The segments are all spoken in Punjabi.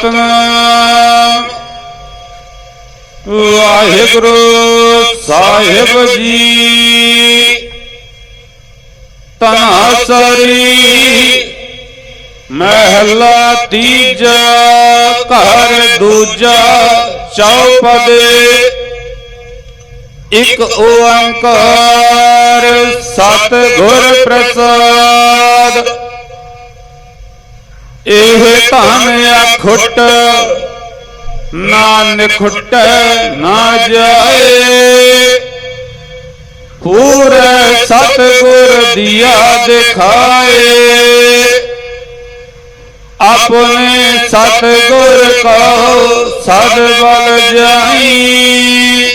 ਸਤਨਾਮ ਵਾਹਿਗੁਰੂ ਸਾਹਿਬ ਜੀ। ਤਨਾਸਰੀ ਮਹਿਲਾ ਤੀਜਾ, ਘਰ ਦੂਜਾ, ਚੌਪਦੇ। ਇਕ ਓੰਕਾਰ ਸਤ ਗੁਰ ਪ੍ਰਸਾਦ। ਇਹ ਧਨ ਅਖੁੱਟ ਨਾ ਨਿਖੁੱਟੈ ਨਾ ਜਾਏ। ਪੂਰੇ ਸਤ ਗੁਰ ਦੀਆ ਦਿਖਾਏ। ਆਪਣੇ ਸਤ ਗੁਰ ਕੋ ਸਦ ਬਲ ਜਾਈ।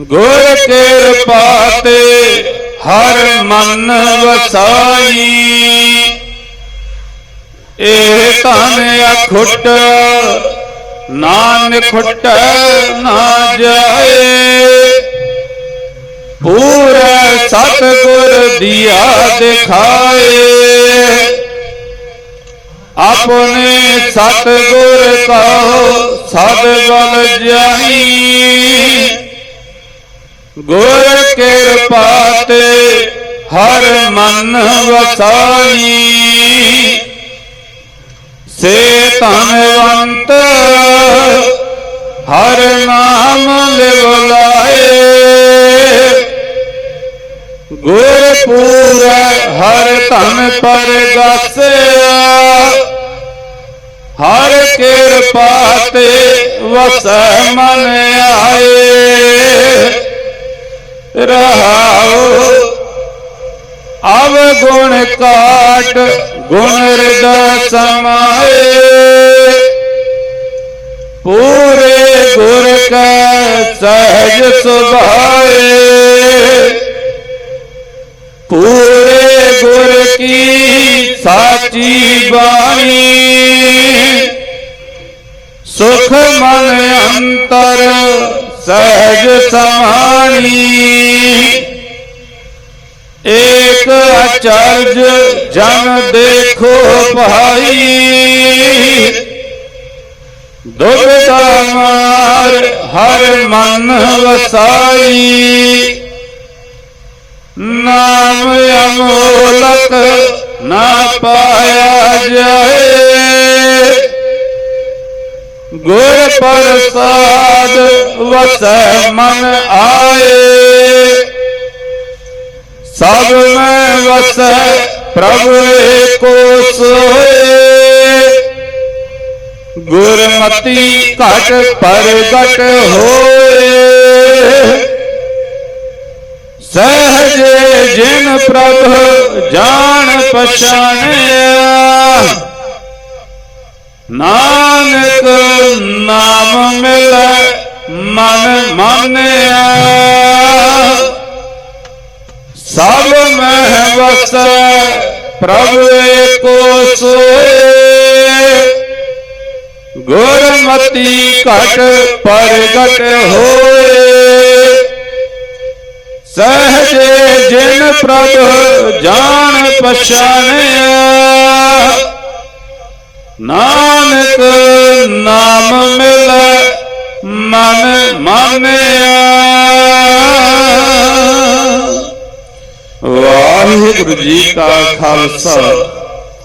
ਗੁਰ ਕਿਰਪਾ ਤੇ ਹਰ ਮਨ ਵਸਾਈ। ਇਹ ਧਨ ਅਖੁੱਟ ਨਾਨਕ ਖੁੱਟ ਨਾ ਜਾਏ। ਪੂਰੇ ਸਤਗੁਰ ਦੀਆ ਦਿਖਾਏ। ਆਪਣੇ ਸਤ ਗੁਰ ਕੋ ਸਦ ਬਲ ਜਾਈ। ਗੁਰ ਕਿਰਪਾ ਤੇ ਹਰ ਮਨ ਵਸਾਈ। ਸੇ ਧਨਵੰਤ ਹਰ ਨਾਮ ਲਿਵ ਗੁਰ ਪੂਰਾ ਹਰ ਧਨ ਪਰ ਗਾਸਿਆ ਹਰ ਕਿਰਪਾ ਤੇ ਵਸੈ ਮਨ ਆਏ। ਰਹਾਉ ਅਵ ਗੁਣ ਕਾਟ ਗੁਣ ਹਿਰਦੈ ਸਮਾਏ। ਪੂਰੇ ਗੁਰ ਕੈ ਸਹਿਜ ਸੁਭਾਏ। ਪੂਰੇ ਗੁਰ ਕੀ ਸਾਚੀ ਬਾਣੀ। ਸੁਖ ਮਨ ਅੰਤਰ ਸਹਿਜ ਸਮਾਣੀ। ਏਕ ਅਚਰਜ ਜਨ ਦੇਖੋ ਭਾਈ। ਦੁਬਦਾ ਮਾਰ ਹਰ ਮਨ ਵਸਾਈ। ਨਾਮ ਅਮੋਲਕ ਨਾ ਪਾਇਆ ਜਾਏ। ਗੁਰ ਪ੍ਰਸਾਦ ਵਸੈ ਮਨ ਆਏ। ਸਭ ਮੈਂ ਵਸੈ, ਪ੍ਰਭੂ ਏਕੋ ਸੋਏ। ਗੁਰਮਤੀ ਘਟ ਪ੍ਰਗਟ ਹੋਏ। ਸਹਜ ਜਿਨ ਪ੍ਰਭ ਜਾਣ ਪਛਾਣਿਆ। ਨਾਨਕ ਨਾਮ ਮਿਲੈ, ਮਨ ਮਾਨਿਆ। ਸਭ ਮਹਿ ਵਸੈ, ਪ੍ਰਭ ਏਕੋ ਸੋਏ। ਗੁਰਮਤੀ ਘਟ ਪ੍ਰਗਟ ਹੋਏ। ਸਹਜ ਜਿਨ ਪ੍ਰਭ ਜਾਣ ਪਛਾਣਿਆ। ਨਾਨਕ ਨਾਮ ਮਿਲੈ, ਮਨ ਮਾਨਿਆ। ਵਾਹਿਗੁਰੂ ਜੀ ਕਾ ਖਾਲਸਾ।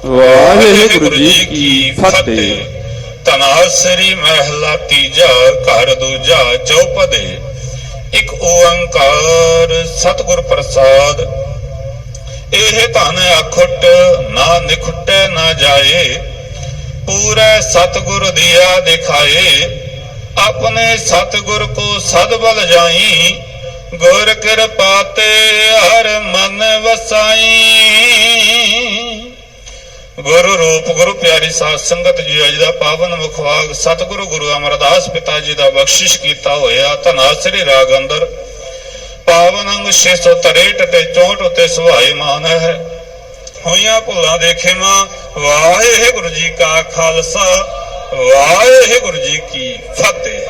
ਵਾਹਿਗੁਰੂ ਜੀ ਕੀ ਫਤਿਹ। ਤਨਾਸਰੀ ਮਹਿਲਾ ਤੀਜਾ ਘਰ ਦੂਜਾ ਚੌਪਦੇ। ਇੱਕ ਓੰਕਾਰ ਸਤਿਗੁਰ ਪ੍ਰਸਾਦ। ਇਹ ਧਨ ਅਖੁੱਟ ਨਾ ਨਿਖੁੱਟੇ ਨਾ ਜਾਏ। ਪੂਰੇ ਸਤਿਗੁਰ ਦੀਆ ਦਿਖਾਏ। ਆਪਣੇ ਸਤਿਗੁਰ ਕੋ ਸਦਬਲ ਜਾਈ। ਗੁਰ ਕਿਰਪਾ ਤੇ ਹਰ ਮਨ ਵਸਾਈ। ਗੁਰੂ ਰੂਪ, ਗੁਰੂ ਪਿਆਰੀ ਸਾਧ ਸੰਗਤ ਜੀ, ਅੱਜ ਦਾ ਪਾਵਨ ਮੁਖਵਾਗ ਸਤਿਗੁਰੂ ਗੁਰੂ ਅਮਰਦਾਸ ਪਿਤਾ ਜੀ ਦਾ ਬਖਸ਼ਿਸ਼ ਕੀਤਾ ਹੋਇਆ ਧਨਾਸਰੀ ਰਾਗ ਅੰਦਰ। ਪਾਵਨ ਅੰਗ 663 ਤੇ 64 ਉਤੇ ਸੁਭਾਈ ਮਾਨ ਹੈ। ਹੋਈਆਂ ਭੁੱਲਾਂ ਦੇਖੇ ਮਾਂ ਵਾਹਿਗੁਰੂ ਜੀ ਕਾ ਖਾਲਸਾ, ਵਾਹਿਗੁਰੂ ਜੀ ਕੀ ਫਤਿਹ।